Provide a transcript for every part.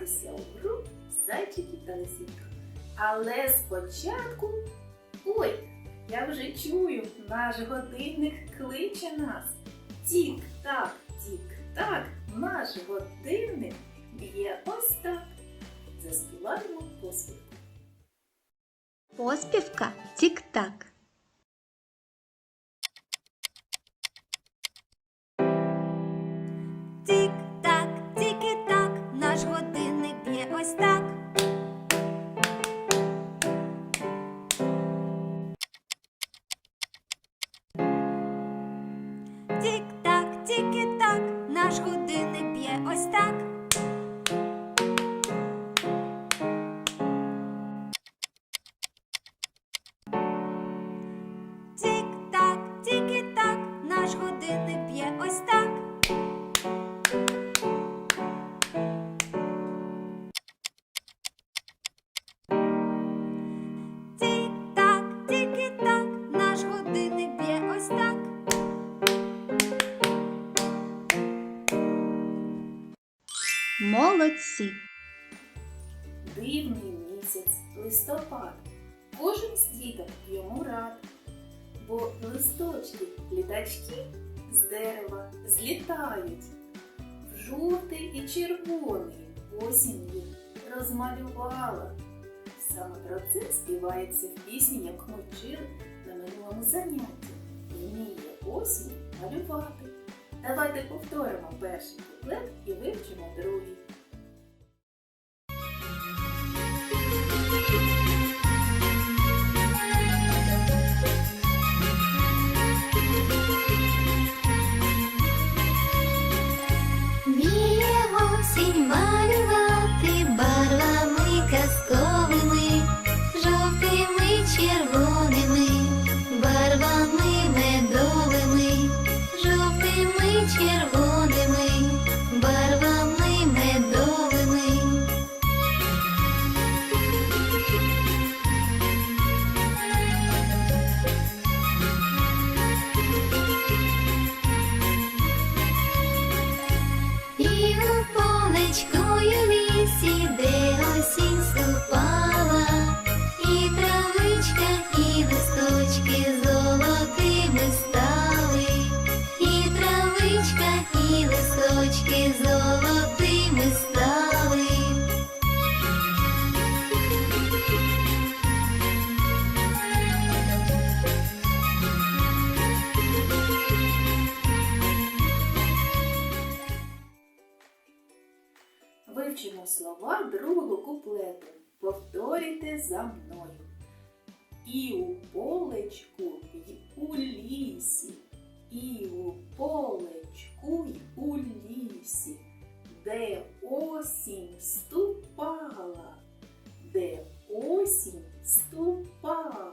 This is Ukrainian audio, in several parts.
гратися у гру зайчики та лисичка. Але спочатку. Ой, я вже чую, наш годинник кличе нас. Тік-так, тік-так, наш годинник б'є ось так. Заспіваємо поспілку. Поспівка. Тік-так, Молодці! Дивний місяць, листопад. Кожен з діток йому рад. Бо листочки, літачки з дерева злітають. В жовтий і червоний осінь їх розмалювала. Саме про це співається в пісні, як вчили на минулому занятті. Вміє осінь малювати. Давайте повторимо перший куплет і вивчимо другий. У полечку Вивчимо слова другого куплету. Повторюйте за мною. І у полечку, й у лісі, і у полечку, й у лісі, де осінь ступала, де осінь ступала.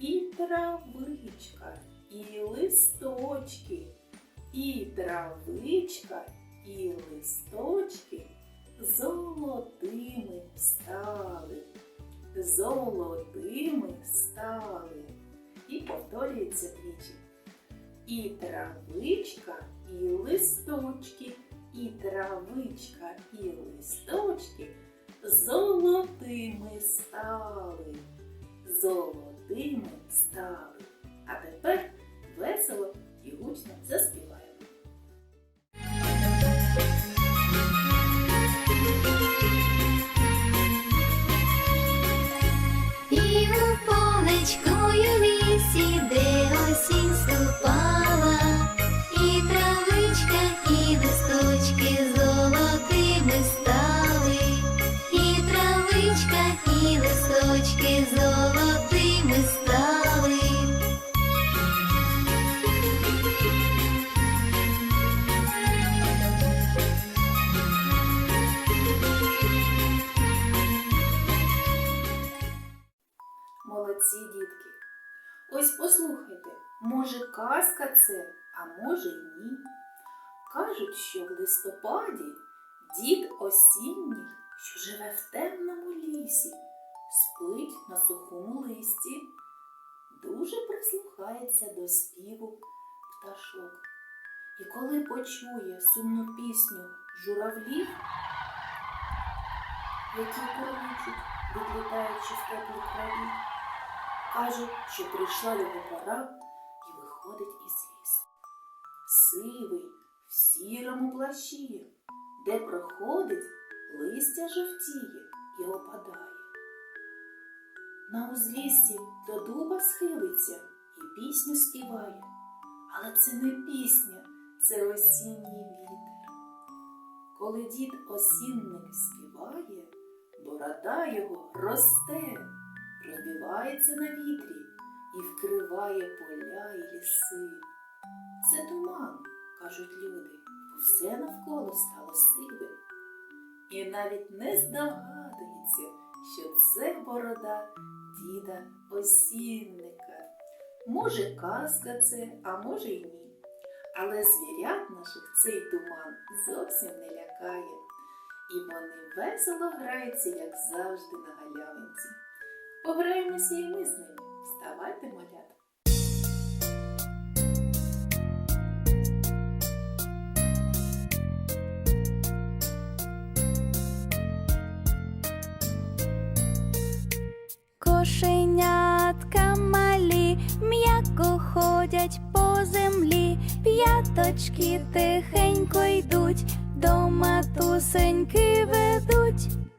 І травичка, і листочки, і травичка, і листочки золотими стали, золотими стали. І повторюється двічі. І травичка, і листочки, і травичка, і листочки золотими стали, золотими стали. А тепер весело і гучно Ось послухайте, може казка це, а може й ні. Кажуть, що в листопаді дід осінній, що живе в темному лісі, спить на сухому листі, дуже прислухається до співу пташок. І коли почує сумну пісню журавлів, які кормичуть, відлітаючи в теплі краї, каже, що прийшла його пора і виходить із лісу. Сивий, в сірому плащі, де проходить, листя жовтіє і опадає. На узліссі до дуба схилиться і пісню співає. Але це не пісня, це осінній вітер. Коли дід осінник співає, борода його росте, розбивається на вітрі і вкриває поля і ліси. Це туман, кажуть люди, бо все навколо стало сивим. І навіть не здогадується, що це борода діда осінника. Може, казка це, а може й ні. Але звірят наших цей туман зовсім не лякає. І вони весело граються, як завжди, на галявинці. Пограємося і ми з ними. Вставайте, малята. Кошенятка малі, м'яко ходять по землі, п'яточки тихенько йдуть, до матусеньки ведуть.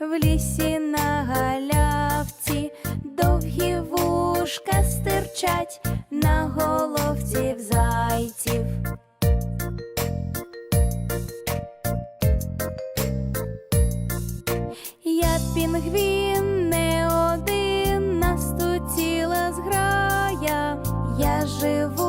В лісі на галявці, довгі вушка стирчать на головці в зайців. Я пінгвін не один, нас тут ціла зграя. Я живу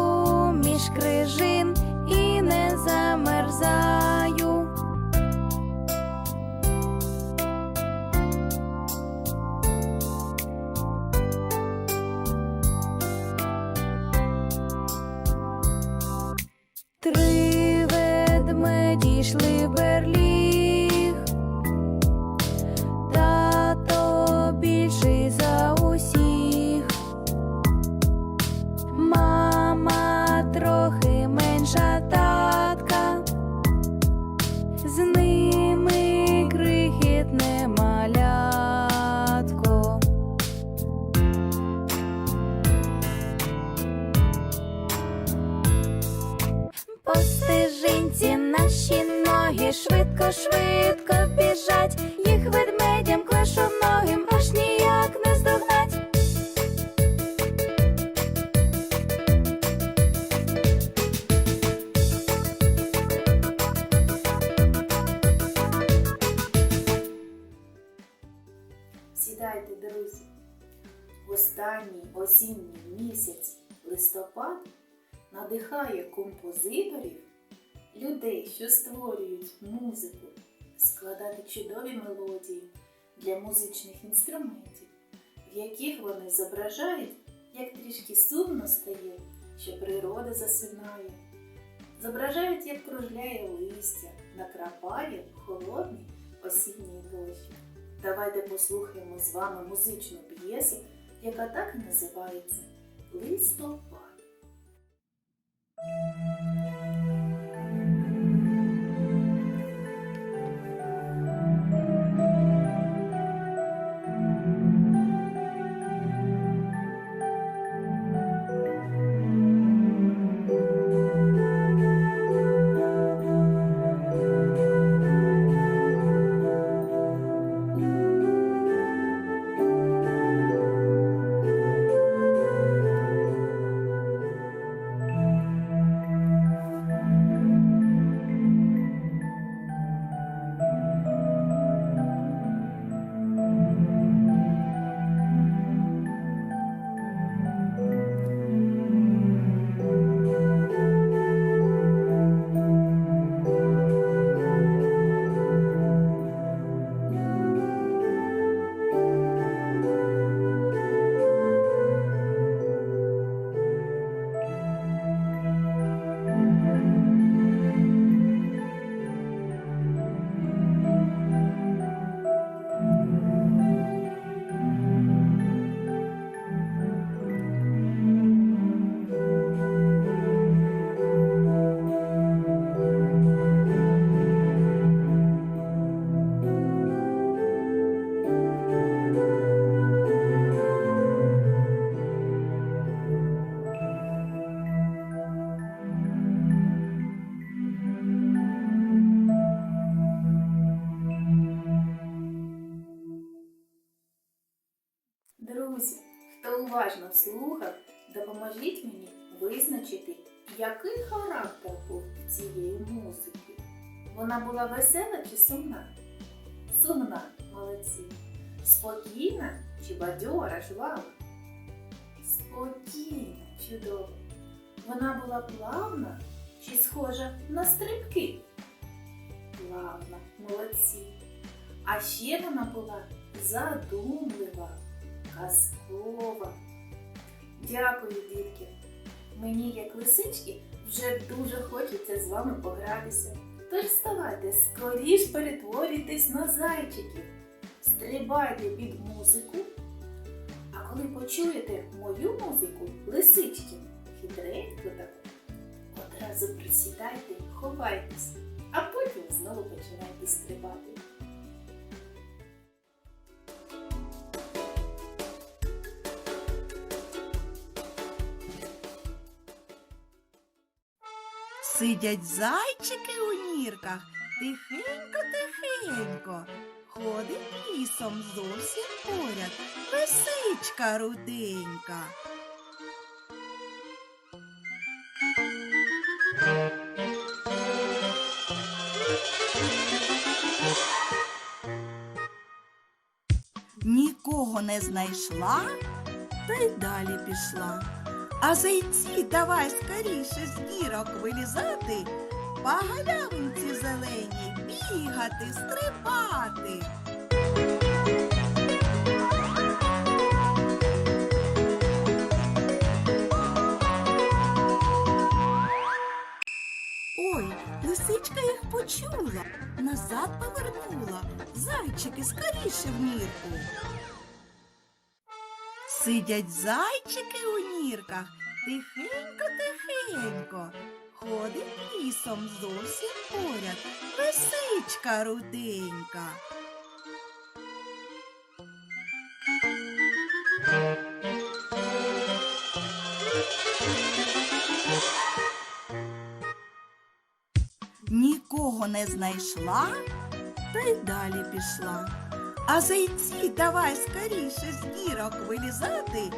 швидко, швидко біжать, їх ведмедям клашоногим аж ніяк не здогнать. Сідайте, друзі. В останній осінній місяць листопад надихає композиторів, людей, що створюють музику, складати чудові мелодії для музичних інструментів, в яких вони зображають, як трішки сумно стає, що природа засинає. Зображають, як кружляє листя, накрапає холодний осінній дощ. Давайте послухаємо з вами музичну п'єсу, яка так і називається Листопад. Уважно слухав, допоможіть мені визначити, який характер був цієї музики. Вона була весела чи сумна? Сумна, молодці. Спокійна чи бадьора, жвава? Спокійна, чудово. Вона була плавна чи схожа на стрибки? Плавна, молодці. А ще вона була задумлива, казкова. Дякую, дітки. Мені, як лисички, вже дуже хочеться з вами погратися. Тож вставайте, скоріш перетворюйтесь на зайчиків. Стрибайте під музику. А коли почуєте мою музику, лисички, хитренько таку, одразу присідайте, ховайтесь, а потім знову починайте стрибати. Сидять зайчики у нірках, тихенько-тихенько. Ходить лісом зовсім поряд, лисичка руденька. Нікого не знайшла, та й далі пішла. А зайці давай скоріше з дірок вилізати, по галявинці зеленій бігати, стрибати. Ой, лисичка їх почула, назад повернула, зайчики скоріше в нірку. Сидять зайчики у нірках, тихенько-тихенько. Ходить лісом зовсім поряд, лисичка руденька. Нікого не знайшла, та й далі пішла. А зайці давай скоріше з дірок вилізати,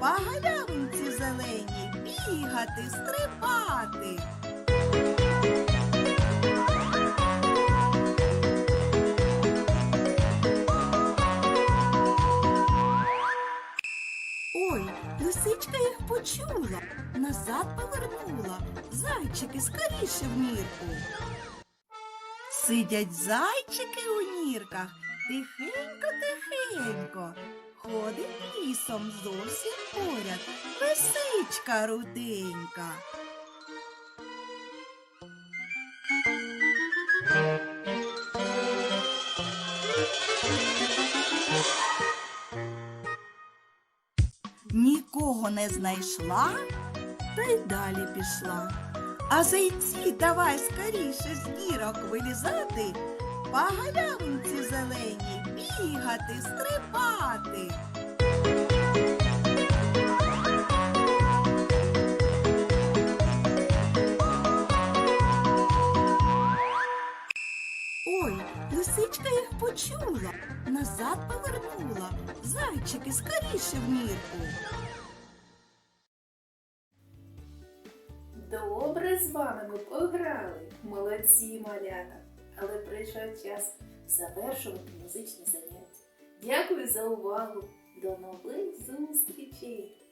по галявинці зеленій бігати, стрибати. Ой, лисичка їх почула, назад повернула, зайчики скоріше в нірку. Сидять зайчики у нірках, тихенько-тихенько. Ходить лісом зовсім поряд, лисичка руденька. Нікого не знайшла, та й далі пішла. А зайці давай скоріше з дірок вилізати, по галявинці зеленій бігати, стрибати. Ой, лисичка їх почула, назад повернула, зайчики скоріше в нірку. Добре з вами ми пограли, молодці малята але прийшов час завершувати музичне заняття. Дякую за увагу! До нових зустрічей!